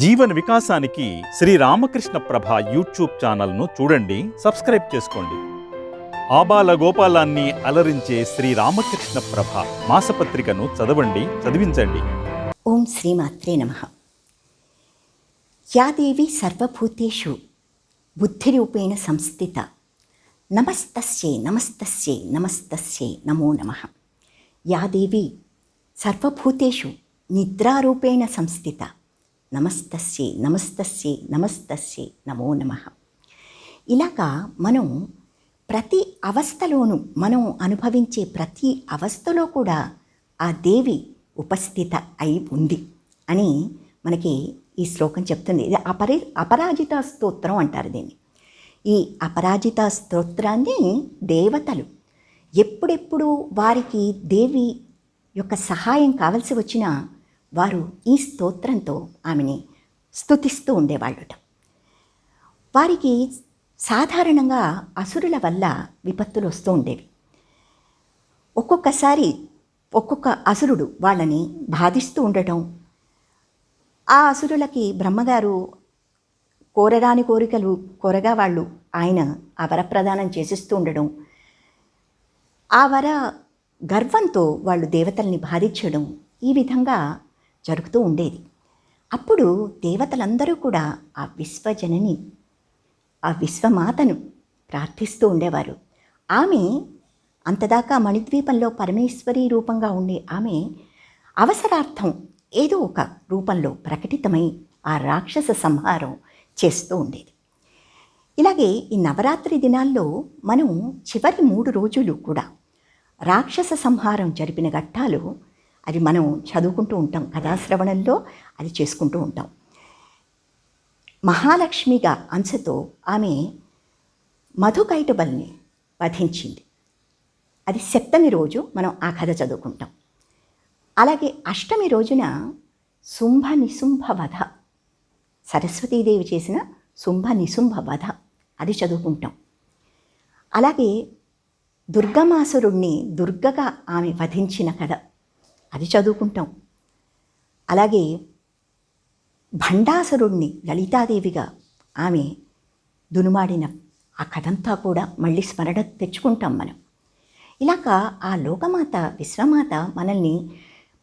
జీవన వికాసానికి శ్రీ రామకృష్ణ ప్రభ యూట్యూబ్ ఛానల్ను చూడండి సబ్స్క్రైబ్ చేసుకోండి. ఆబాల గోపాలాన్ని అలరించే శ్రీ రామకృష్ణ ప్రభ మాసపత్రికను చదవండి చదివించండి. ఓం శ్రీమాత్రే నమ. యా దేవి సర్వభూతేషు బుద్ధిరూపేణ సంస్థిత. నమస్తస్యై నమస్తస్యై నమస్తస్యై నమో నమ. యా దేవి సర్వభూతేషు నిద్రారూపేణ సంస్థిత. నమస్తస్యే నమస్తస్యే నమస్తస్యే నమో నమ. ఇలాగా మనం ప్రతి అవస్థలోనూ మనం అనుభవించే ప్రతి అవస్థలో కూడా ఆ దేవి ఉపస్థిత అయి ఉంది అని మనకి ఈ శ్లోకం చెప్తుంది. ఇది అపరి అపరాజిత స్తోత్రం అంటారు దీన్ని. ఈ అపరాజిత స్తోత్రాన్ని దేవతలు ఎప్పుడెప్పుడు వారికి దేవి యొక్క సహాయం కావలసి వచ్చినా వారు ఈ స్తోత్రంతో ఆమెని స్థుతిస్తూ ఉండేవాళ్ళుట. వారికి సాధారణంగా అసురుల వల్ల విపత్తులు వస్తూ ఉండేవి. ఒక్కొక్కసారి ఒక్కొక్క అసురుడు వాళ్ళని బాధిస్తూ ఉండటం ఆ అసురులకి బ్రహ్మగారు కోరరాని కోరికలు కోరగా వాళ్ళు ఆయన ఆ వరప్రదానం చేసిస్తూ ఉండడం ఆ వర గర్వంతో వాళ్ళు దేవతల్ని బాధించడం ఈ విధంగా జరుగుతూ ఉండేది. అప్పుడు దేవతలందరూ కూడా ఆ విశ్వజనని ఆ విశ్వమాతను ప్రార్థిస్తూ ఉండేవారు. ఆమె అంతదాకా మణిద్వీపంలో పరమేశ్వరి రూపంగా ఉండే ఆమె అవసరార్థం ఏదో ఒక రూపంలో ప్రకటితమై ఆ రాక్షస సంహారం చేస్తూ ఉండేది. ఇలాగే ఈ నవరాత్రి దినాల్లో మనం చివరి మూడు రోజులు కూడా రాక్షస సంహారం జరిపిన ఘట్టాలు అది మనం చదువుకుంటూ ఉంటాం. కథాశ్రవణంలో అది చేసుకుంటూ ఉంటాం. మహాలక్ష్మిగా అంశతో ఆమె మధుకైటబల్ని వధించింది. అది సప్తమి రోజు మనం ఆ కథ చదువుకుంటాం. అలాగే అష్టమి రోజున శుంభ నిశుంభ వధ. సరస్వతీదేవి చేసిన శుంభ నిశుంభ వధ అది చదువుకుంటాం. అలాగే దుర్గమాసురుణ్ణి దుర్గగా ఆమె వధించిన కథ. అది చదువుకుంటాం. అలాగే భండాసురుణ్ణి లలితాదేవిగా ఆమె దునుమాడిన ఆ కథంతా కూడా మళ్ళీ స్మరణ తెచ్చుకుంటాం మనం. ఇలాగా ఆ లోకమాత విశ్వమాత మనల్ని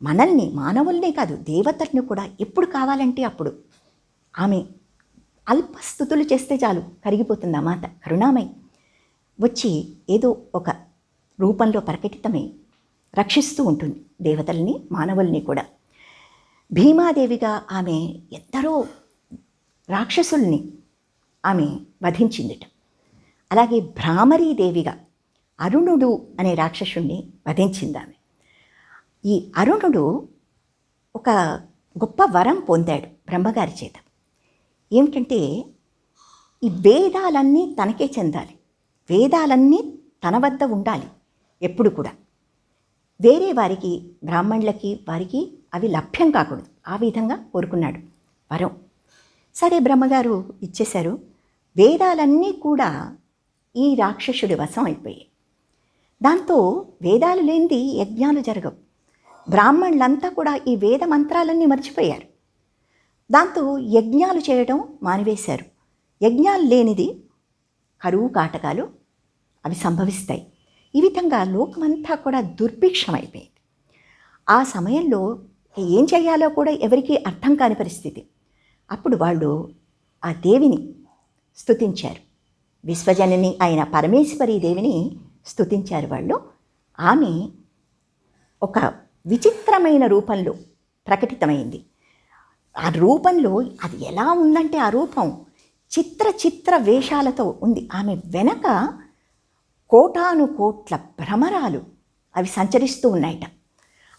మనల్ని మానవుల్నే కాదు దేవతల్ని కూడా ఎప్పుడు కావాలంటే అప్పుడు ఆమె అల్పస్థుతులు చేస్తే చాలు కరిగిపోతుంది ఆ మాత కరుణామై వచ్చి ఏదో ఒక రూపంలో ప్రకటితమై రక్షిస్తూ ఉంటుంది దేవతల్ని మానవుల్ని కూడా. భీమాదేవిగా ఆమె ఎందరో రాక్షసుల్ని ఆమె వధించిందిట. అలాగే భ్రామరీదేవిగా అరుణుడు అనే రాక్షసుణ్ణి వధించింది ఆమె ఈ అరుణుడు ఒక గొప్ప వరం పొందాడు బ్రహ్మగారి చేత. ఏమిటంటే ఈ వేదాలన్నీ తనకే చెందాలి. వేదాలన్నీ తన వద్ద ఉండాలి ఎప్పుడు కూడా. వేరే వారికి బ్రాహ్మణులకి వారికి అవి లభ్యం కాకూడదు. ఆ విధంగా కోరుకున్నాడు వరం సరే బ్రహ్మగారు ఇచ్చేశారు. వేదాలన్నీ కూడా ఈ రాక్షసుడి వశం అయిపోయాయి. దాంతో వేదాలు లేనిది యజ్ఞాలు జరగవు. బ్రాహ్మణులంతా కూడా ఈ వేద మంత్రాలన్నీ మర్చిపోయారు. దాంతో యజ్ఞాలు చేయడం మానివేశారు. యజ్ఞాలు లేనిది కరువు కాటకాలు అవి సంభవిస్తాయి. ఈ విధంగా లోకమంతా కూడా దుర్భిక్షమైపోయింది. ఆ సమయంలో ఏం చేయాలో కూడా ఎవరికీ అర్థం కాని పరిస్థితి. అప్పుడు వాళ్ళు ఆ దేవిని స్థుతించారు విశ్వజనని అయిన పరమేశ్వరి దేవిని స్థుతించారు వాళ్ళు. ఆమె ఒక విచిత్రమైన రూపంలో ప్రకటితమైంది. ఆ రూపంలో అది ఎలా ఉందంటే ఆ రూపం చిత్ర చిత్ర వేషాలతో ఉంది. ఆమె వెనక కోటాను కోట్ల భ్రమరాలు అవి సంచరిస్తూ ఉన్నాయట.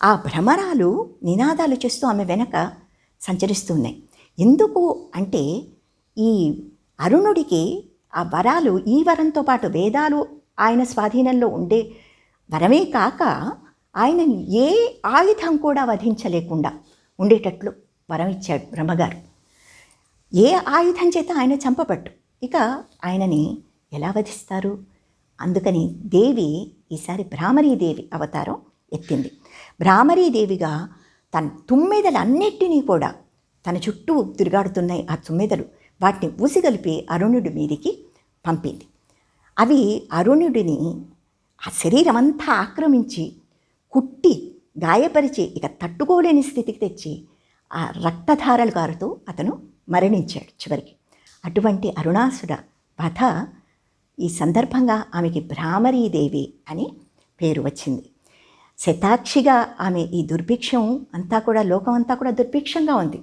ఆ భ్రమరాలు నినాదాలు చేస్తూ ఆమె వెనక సంచరిస్తూ ఉన్నాయి. ఎందుకు అంటే ఈ అరుణుడికి ఆ వరాలు ఈ వరంతో పాటు వేదాలు ఆయన స్వాధీనంలో ఉండే వరమే కాక ఆయన ఏ ఆయుధం కూడా వధించలేకుండా ఉండేటట్లు వరం ఇచ్చాడు బ్రహ్మగారు. ఏ ఆయుధం చేత ఆయన చంపబట్టు? ఇక ఆయనని ఎలా వధిస్తారు? అందుకని దేవి ఈసారి భ్రామరీదేవి అవతారం ఎత్తింది. భ్రామరీదేవిగా తన తుమ్మెదలన్నిటినీ కూడా తన చుట్టూ తిరుగాడుతున్నాయి ఆ తుమ్మెదలు. వాటిని ఊసిగలిపి అరుణుడి మీదికి పంపింది. అవి అరుణుడిని ఆ శరీరం అంతా ఆక్రమించి కుట్టి గాయపరిచి ఇక తట్టుకోలేని స్థితికి తెచ్చి ఆ రక్తధారలు కారుతూ అతను మరణించాడు చివరికి. అటువంటి అరుణాసుడ వధ ఈ సందర్భంగా ఆమెకి భ్రామరీదేవి అని పేరు వచ్చింది. శతాక్షిగా ఆమె ఈ దుర్భిక్షం అంతా కూడా లోకం అంతా కూడా దుర్భిక్షంగా ఉంది.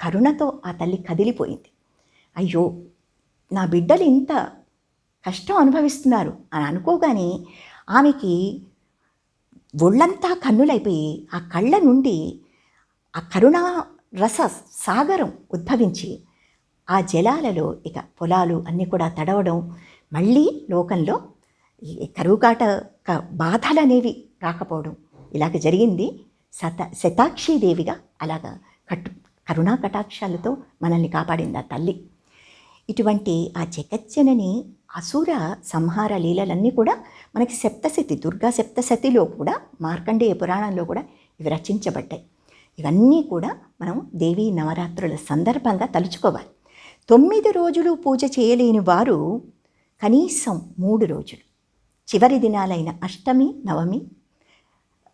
కరుణతో ఆ తల్లి కదిలిపోయింది. అయ్యో నా బిడ్డలు ఇంత కష్టం అనుభవిస్తున్నారు అని అనుకోగానే ఆమెకి ఒళ్ళంతా కన్నులైపోయి ఆ కళ్ళ నుండి ఆ కరుణా రస సాగరం ఉద్భవించి ఆ జలాలలో ఇక పొలాలు అన్నీ కూడా తడవడం మళ్ళీ లోకంలో కరువుకాట క- బాధలు అనేవి రాకపోవడం. ఇలాగ జరిగింది. శత శతాక్షీదేవిగా అలాగా కట్టు కరుణా కటాక్షాలతో మనల్ని కాపాడింది ఆ తల్లి. ఇటువంటి ఆ జగజ్జనని అసుర సంహార లీలలన్నీ కూడా మనకి సప్తశతి దుర్గా సప్తశతిలో కూడా మార్కండేయ పురాణంలో కూడా ఇవి రచించబడ్డాయి. ఇవన్నీ కూడా మనం దేవీ నవరాత్రుల సందర్భంగా తలుచుకోవాలి. తొమ్మిది రోజులు పూజ చేయలేని వారు కనీసం మూడు రోజులు. చివరి దినాలైన అష్టమి నవమి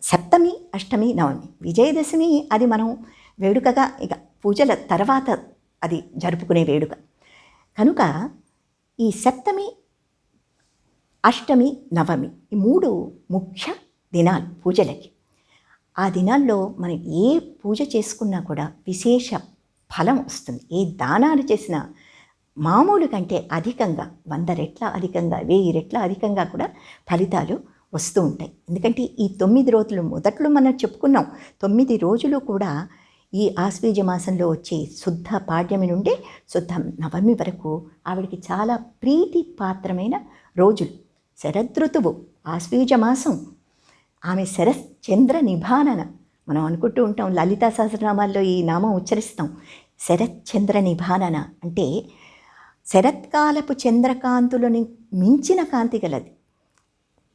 సప్తమి అష్టమి నవమి. విజయదశమి అది మనం వేడుకగా ఇక పూజల తర్వాత అది జరుపుకునే వేడుక. కనుక ఈ సప్తమి అష్టమి నవమి ఈ మూడు ముఖ్య దినాలు పూజలకి. ఆ దినాల్లో మనం ఏ పూజ చేసుకున్నా కూడా విశేష ఫలం వస్తుంది. ఏ దానాలు చేసినా మామూలు కంటే అధికంగా వంద రెట్ల అధికంగా వెయ్యి రెట్ల అధికంగా కూడా ఫలితాలు వస్తూ ఉంటాయి. ఎందుకంటే ఈ తొమ్మిది రోజులు మొదట్లో మనం చెప్పుకున్నాం తొమ్మిది రోజులు కూడా ఈ ఆశ్వీజ మాసంలో వచ్చే శుద్ధ పాడ్యమి నుండి శుద్ధ నవమి వరకు ఆవిడికి చాలా ప్రీతి పాత్రమైన రోజులు. శరదృతువు ఆశ్వీజ మాసం ఆమె శరత్ చంద్ర నిభానన. మనం అనుకుంటూ ఉంటాం లలితా సహస్రనామాల్లో ఈ నామం ఉచ్చరిస్తాం. శరత్ చంద్ర నిభానన అంటే శరత్కాలపు చంద్రకాంతులని మించిన కాంతి గలది.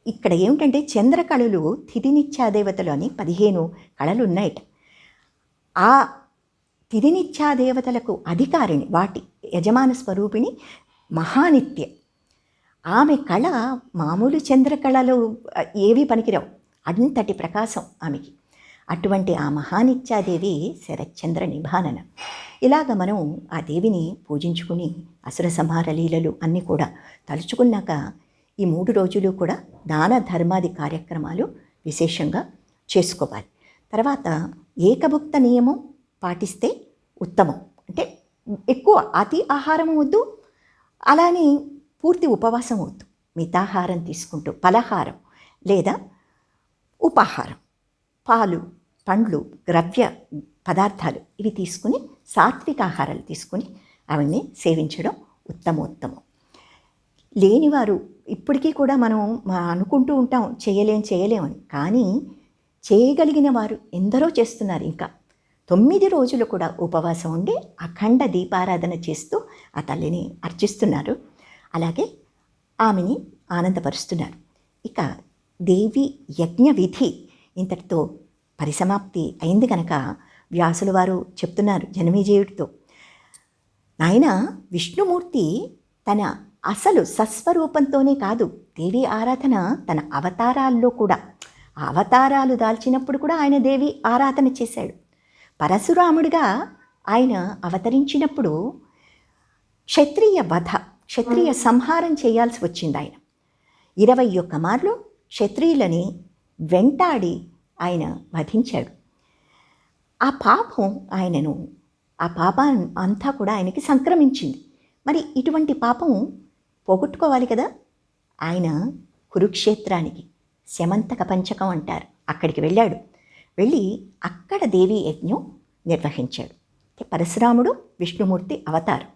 ఇక్కడ ఏమిటంటే చంద్రకళలు తిథినిత్యాదేవతలు అని పదిహేను కళలు ఉన్నాయట ఆ తిథినిత్యాదేవతలకు అధికారిణి వాటి యజమాన స్వరూపిణి మహానిత్య. ఆమె కళ మామూలు చంద్రకళలు ఏవి పనికిరావు. అంతటి ప్రకాశం ఆమెకి. అటువంటి ఆ మహానిత్యాదేవి శరత్చంద్ర నిభానన. ఇలాగ మనం ఆ దేవిని పూజించుకుని అసుర సంహార లీలలు అన్నీ కూడా తలుచుకున్నాక ఈ మూడు రోజులు కూడా దాన ధర్మాది కార్యక్రమాలు విశేషంగా చేసుకోవాలి. తర్వాత ఏకభుక్త నియమం పాటిస్తే ఉత్తమం. అంటే ఎక్కువ అతి ఆహారం వద్దు అలానే పూర్తి ఉపవాసం వద్దు. మితాహారం తీసుకుంటూ పలహారం లేదా ఉపాహారం. పాలు పండ్లు ద్రవ్య పదార్థాలు ఇవి తీసుకుని సాత్విక ఆహారాలు తీసుకుని అవన్నీ సేవించడం ఉత్తమోత్తమం. లేనివారు ఇప్పటికీ కూడా మనం అనుకుంటూ ఉంటాం చేయలేం చేయలేమని కానీ చేయగలిగిన వారు ఎందరో చేస్తున్నారు ఇంకా. తొమ్మిది రోజులు కూడా ఉపవాసం ఉండి అఖండ దీపారాధన చేస్తూ ఆ తల్లిని అర్చిస్తున్నారు. అలాగే ఆమెని ఆనందపరుస్తున్నారు. ఇక దేవి యజ్ఞ విధి ఇంతటితో పరిసమాప్తి అయింది కనుక వ్యాసుల వారు చెప్తున్నారు జనమేజయుడితో. నాయన విష్ణుమూర్తి తన అసలు సస్వరూపంతోనే కాదు దేవి ఆరాధన తన అవతారాల్లో కూడా అవతారాలు దాల్చినప్పుడు కూడా ఆయన దేవి ఆరాధన చేశాడు. పరశురాముడిగా ఆయన అవతరించినప్పుడు క్షత్రియ వధ క్షత్రియ సంహారం చేయాల్సి వచ్చింది ఆయన. ఇరవై ఒక్క మార్లు క్షత్రియులని వెంటాడి ఆయన వధించాడు. ఆ పాపం ఆయనను ఆ పాపం అంతా కూడా ఆయనకి సంక్రమించింది. మరి ఇటువంటి పాపం పోగొట్టుకోవాలి కదా? ఆయన కురుక్షేత్రానికి శమంతక పంచకం అంటారు. అక్కడికి వెళ్ళాడు. వెళ్ళి అక్కడ దేవి యజ్ఞం నిర్వహించాడు. పరశురాముడు విష్ణుమూర్తి అవతారం.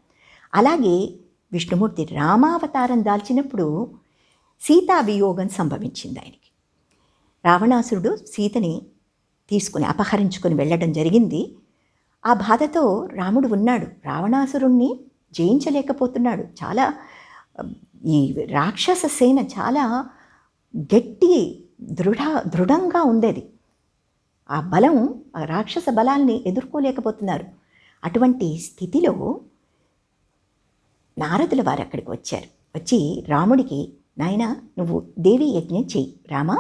అలాగే విష్ణుమూర్తి రామావతారం దాల్చినప్పుడు సీతా వియోగం సంభవించింది ఆయనకి. రావణాసురుడు సీతని తీసుకుని అపహరించుకొని వెళ్ళడం జరిగింది. ఆ బాధతో రాముడు ఉన్నాడు. రావణాసురుణ్ణి జయించలేకపోతున్నాడు. చాలా ఈ రాక్షస సేన చాలా గట్టి దృఢ దృఢంగా ఉండేది. ఆ బలం ఆ రాక్షస బలాల్ని ఎదుర్కోలేకపోతున్నారు. అటువంటి స్థితిలో నారదుల వారు అక్కడికి వచ్చారు. వచ్చి రాముడికి నాయన నువ్వు దేవి యజ్ఞం చెయ్యి. రామా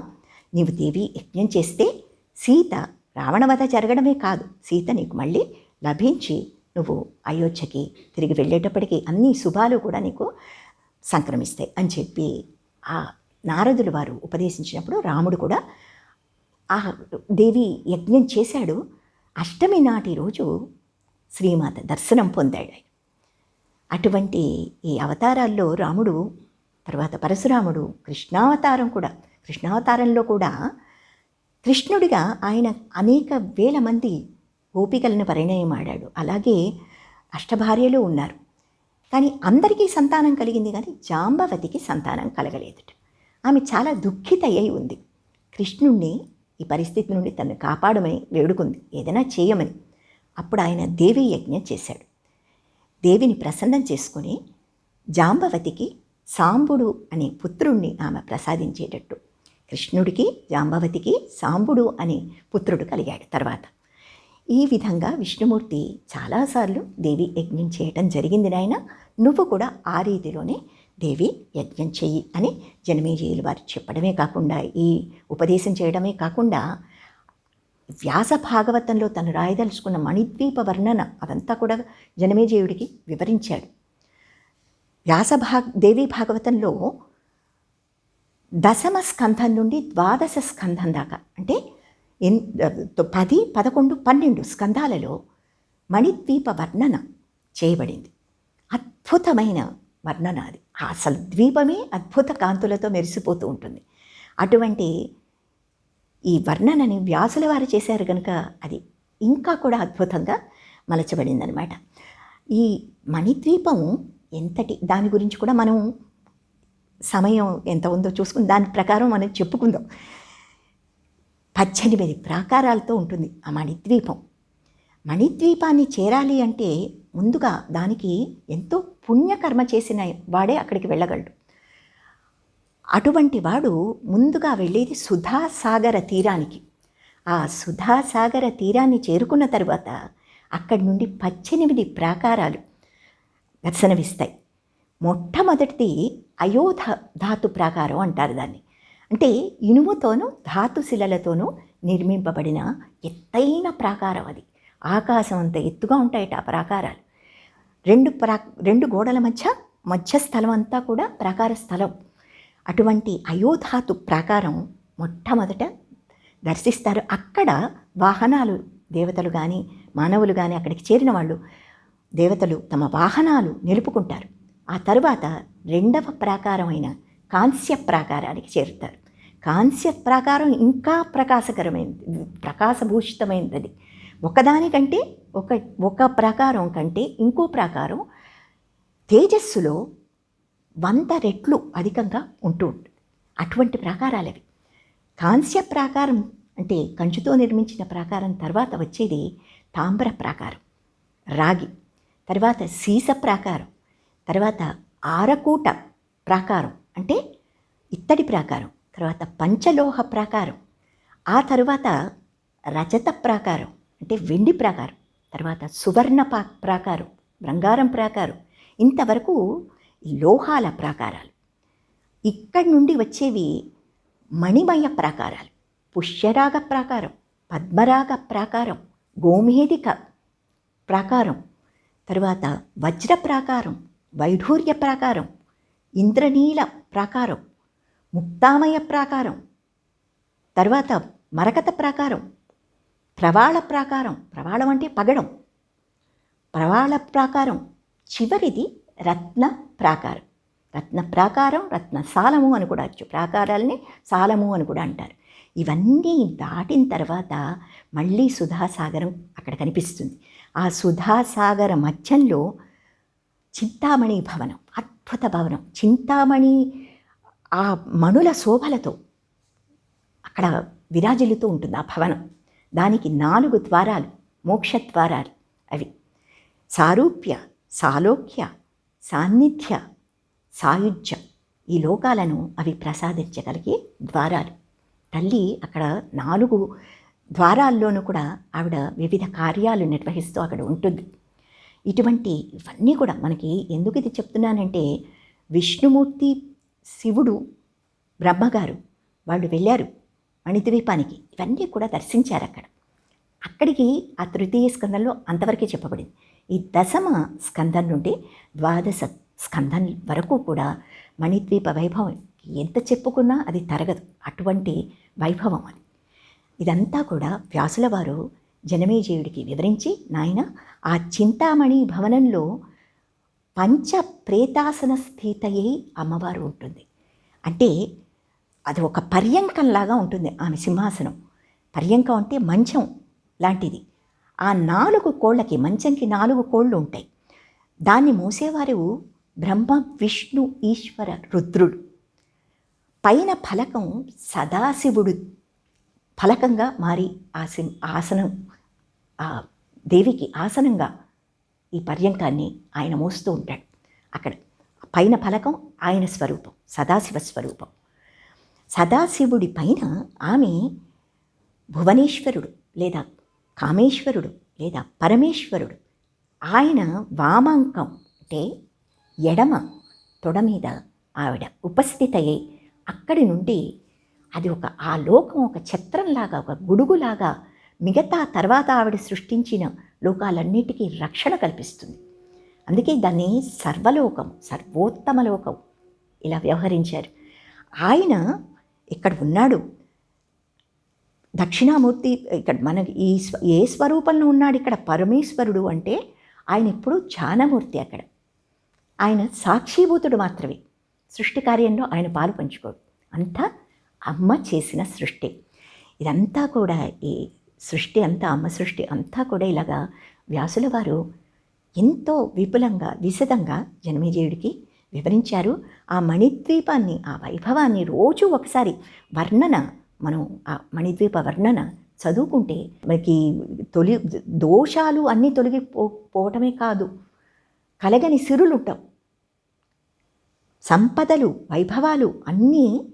నీవు దేవి యజ్ఞం చేస్తే సీత రావణవధ జరగడమే కాదు. సీత నీకు మళ్ళీ లభించి నువ్వు అయోధ్యకి తిరిగి వెళ్ళేటప్పటికీ అన్ని శుభాలు కూడా నీకు సంక్రమిస్తాయి అని చెప్పి ఆ నారదుల వారు ఉపదేశించినప్పుడు రాముడు కూడా ఆ దేవి యజ్ఞం చేశాడు. అష్టమి నాటి రోజు శ్రీమాత దర్శనం పొందాడు. అటువంటి ఈ అవతారాల్లో రాముడు తర్వాత పరశురాముడు కృష్ణావతారం కూడా కృష్ణావతారంలో కూడా కృష్ణుడిగా ఆయన అనేక వేల మంది గోపికలను పరిణయమాడాడు. అలాగే అష్టభార్యలు ఉన్నారు. కానీ అందరికీ సంతానం కలిగింది కానీ జాంబవతికి సంతానం కలగలేదుట ఆమె చాలా దుఃఖిత అయి ఉంది. కృష్ణుణ్ణి ఈ పరిస్థితి నుండి తను కాపాడమని వేడుకుంది. ఏదైనా చేయమని. అప్పుడు ఆయన దేవి యజ్ఞం చేశాడు. దేవిని ప్రసన్నం చేసుకుని జాంబవతికి సాంబుడు అనే పుత్రుణ్ణి ఆమె ప్రసాదించేటట్టు కృష్ణుడికి జాంబవతికి సాంబుడు అనే పుత్రుడు కలిగాడు తర్వాత. ఈ విధంగా విష్ణుమూర్తి చాలాసార్లు దేవి యజ్ఞం చేయటం జరిగింది నాయన. నువ్వు కూడా ఆ రీతిలోనే దేవి యజ్ఞం చెయ్యి అని జనమేజయులు వారు చెప్పడమే కాకుండా ఈ ఉపదేశం చేయడమే కాకుండా వ్యాస భాగవతంలో తను రాయదలుచుకున్న మణిద్వీప వర్ణన అదంతా కూడా జనమేజయుడికి వివరించాడు. వ్యాస భాగ దేవి భాగవతంలో దశమ స్కంధం నుండి ద్వాదశ స్కంధం దాకా. అంటే ఎన్ పది పదకొండు పన్నెండు స్కంధాలలో మణిద్వీప వర్ణన చేయబడింది. అద్భుతమైన వర్ణన అది. అసలు ద్వీపమే అద్భుత కాంతులతో మెరిసిపోతూ ఉంటుంది. అటువంటి ఈ వర్ణనని వ్యాసుల వారు చేశారు కనుక అది ఇంకా కూడా అద్భుతంగా మలచబడిందనమాట ఈ మణిద్వీపం ఎంతటి దాని గురించి కూడా మనం సమయం ఎంత ఉందో చూసుకుని దాని ప్రకారం మనం చెప్పుకుందాం. పద్దెనిమిది ప్రాకారాలతో ఉంటుంది ఆ మణిద్వీపం. మణిద్వీపాన్ని చేరాలి అంటే ముందుగా దానికి ఎంతో పుణ్యకర్మ చేసిన వాడే అక్కడికి వెళ్ళగలడు. అటువంటి వాడు ముందుగా వెళ్ళేది సుధాసాగర తీరానికి. ఆ సుధాసాగర తీరాన్ని చేరుకున్న తర్వాత అక్కడి నుండి పద్దెనిమిది ప్రాకారాలు దర్శనమిస్తాయి. మొట్టమొదటిది అయోధ ధాతు ప్రాకారం అంటారు దాన్ని. అంటే ఇనుముతోనూ ధాతుశిలలతోనూ నిర్మింపబడిన ఎత్తైన ప్రాకారం అది. ఆకాశం అంత ఎత్తుగా ఉంటాయట ఆ ప్రాకారాలు. రెండు ప్రా రెండు గోడల మధ్య మధ్య స్థలం అంతా కూడా ప్రాకార స్థలం. అటువంటి అయోధాతు ప్రాకారం మొట్టమొదట దర్శిస్తారు. అక్కడ వాహనాలు దేవతలు కానీ మానవులు కానీ అక్కడికి చేరిన వాళ్ళు దేవతలు తమ వాహనాలు నిలుపుకుంటారు. ఆ తరువాత రెండవ ప్రాకారమైన కాంస్య ప్రాకారానికి చేరుతారు. కాంస్య ప్రాకారం ఇంకా ప్రకాశకరమైనది ప్రకాశభూషితమైనది ఒకదానికంటే ఒక ఒక ప్రాకారం కంటే ఇంకో ప్రాకారం తేజస్సులో వంద రెట్లు అధికంగా ఉంటూ ఉంటుంది. అటువంటి ప్రాకారాలు అవి. కాంస్య ప్రాకారం అంటే కంచుతో నిర్మించిన ప్రాకారం తర్వాత వచ్చేది తామ్ర ప్రాకారం రాగి. తర్వాత సీస ప్రాకారం. తర్వాత ఆరకూట ప్రాకారం అంటే ఇత్తడి ప్రాకారం తర్వాత పంచలోహ ప్రాకారం ఆ తరువాత రజత ప్రాకారం అంటే వెండి ప్రాకారం తర్వాత సువర్ణ పా ప్రాకారం బంగారం ప్రాకారం. ఇంతవరకు లోహాల ప్రాకారాలు. ఇక్కడి నుండి వచ్చేవి మణిమయ ప్రాకారాలు. పుష్యరాగ ప్రాకారం పద్మరాగ ప్రాకారం గోమేధిక ప్రాకారం తర్వాత వజ్ర ప్రాకారం వైఢూర్య ప్రాకారం ఇంద్రనీల ప్రాకారం ముక్తామయ ప్రాకారం తర్వాత మరకత ప్రాకారం ప్రవాళ ప్రాకారం ప్రవాళం అంటే పగడం. ప్రవాళ ప్రాకారం చివరిది రత్న ప్రాకారం. రత్న ప్రాకారం రత్న సాలము అని కూడా వచ్చు ప్రాకారాలని సాలము అని కూడా అంటారు. ఇవన్నీ దాటిన తర్వాత మళ్ళీ సుధాసాగరం అక్కడ కనిపిస్తుంది. ఆ సుధాసాగర మధ్యంలో చింతామణి భవనం అద్భుత భవనం. చింతామణి ఆ మణుల శోభలతో అక్కడ విరాజిల్లుతూ ఉంటుంది ఆ భవనం. దానికి నాలుగు ద్వారాలు మోక్ష ద్వారాలు అవి. సారూప్య సాలోక్య సాన్నిధ్య సాయుధ్య ఈ లోకాలను అవి ప్రసాదించగలిగే ద్వారాలు. తల్లి అక్కడ నాలుగు ద్వారాల్లోనూ కూడా ఆవిడ వివిధ కార్యాలు నిర్వహిస్తూ అక్కడ ఉంటుంది. ఇటువంటి ఇవన్నీ కూడా మనకి ఎందుకు ఇది చెప్తున్నానంటే విష్ణుమూర్తి శివుడు బ్రహ్మగారు వాళ్ళు వెళ్ళారు మణిద్వీపానికి. ఇవన్నీ కూడా దర్శించారు అక్కడ. అక్కడికి ఆ తృతీయ స్కందంలో అంతవరకే చెప్పబడింది. ఈ దశమ స్కందం నుండి ద్వాదశ స్కందం వరకు కూడా మణిద్వీప వైభవం ఎంత చెప్పుకున్నా అది తరగదు. అటువంటి వైభవం అది. ఇదంతా కూడా వ్యాసుల వారు జనమేజయుడికి వివరించి నాయన ఆ చింతామణి భవనంలో పంచ ప్రేతాసన స్థితయే అమ్మవారు ఉంటుంది. అంటే అది ఒక పర్యంకంలాగా ఉంటుంది ఆమె సింహాసనం. పర్యంకం అంటే మంచం లాంటిది. ఆ నాలుగు కోళ్ళకి మంచంకి నాలుగు కోళ్ళు ఉంటాయి. దాన్ని మూసేవారు బ్రహ్మ విష్ణు ఈశ్వర రుద్రుడు. పైన ఫలకం సదాశివుడు ఫలకంగా మారి ఆసి ఆసనం ఆ దేవికి ఆసనంగా ఈ పర్యంకాన్ని ఆయన మోస్తూ ఉంటాడు. అక్కడ పైన ఫలకం ఆయన స్వరూపం సదాశివ స్వరూపం. సదాశివుడి పైన ఆమె భువనేశ్వరుడు లేదా కామేశ్వరుడు లేదా పరమేశ్వరుడు. ఆయన వామాంకం అంటే ఎడమ తొడ మీద ఆవిడ ఉపస్థితయ్యి అక్కడి నుండి అది ఒక ఆ లోకం ఒక ఛత్రంలాగా ఒక గుడుగులాగా మిగతా తర్వాత ఆవిడ సృష్టించిన లోకాలన్నిటికీ రక్షణ కల్పిస్తుంది. అందుకే దాన్ని సర్వలోకం సర్వోత్తమ లోకం ఇలా వ్యవహరించారు. ఆయన ఇక్కడ ఉన్నాడు. దక్షిణామూర్తి ఇక్కడ మన ఈ స్వ ఏ స్వరూపంలో ఉన్నాడు ఇక్కడ పరమేశ్వరుడు అంటే ఆయన ఇప్పుడు ధ్యానమూర్తి అక్కడ. ఆయన సాక్షీభూతుడు మాత్రమే. సృష్టి కార్యంలో ఆయన పాలు పంచుకోడు. అంతా అమ్మ చేసిన సృష్టి. ఇదంతా కూడా ఈ సృష్టి అంతా అమ్మ సృష్టి అంతా కూడా ఇలాగా వ్యాసుల వారు ఎంతో విపులంగా విశదంగా జనమేజయుడికి వివరించారు. ఆ మణిద్వీపాన్ని ఆ వైభవాన్ని రోజు ఒకసారి వర్ణన మనం ఆ మణిద్వీప వర్ణన చదువుకుంటే మనకి తొలి దోషాలు అన్నీ తొలగి పోవటమే కాదు. కలగని సిరులుంటాం. సంపదలు వైభవాలు అన్నీ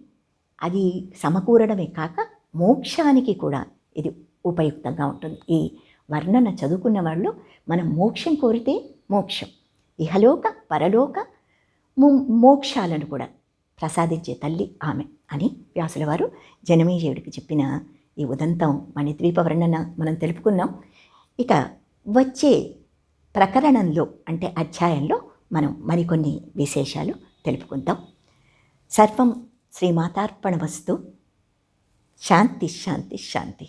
అది సమకూరడమే కాక మోక్షానికి కూడా ఇది ఉపయుక్తంగా ఉంటుంది. ఈ వర్ణన చదువుకున్న వాళ్ళు మనం మోక్షం కోరితే మోక్షం ఇహలోక పరలోక మో- మోక్షాలను కూడా ప్రసాదించే తల్లి ఆమె అని వ్యాసుల వారు జనమేజయుడికి చెప్పిన ఈ ఉదంతం మణిద్వీప వర్ణన మనం తెలుపుకున్నాం. ఇక వచ్చే ప్రకరణంలో అంటే అధ్యాయంలో మనం మరికొన్ని విశేషాలు తెలుపుకుందాం. సర్వం శ్రీమాతార్పణ వస్తు శాంతి శాంతి శాంతి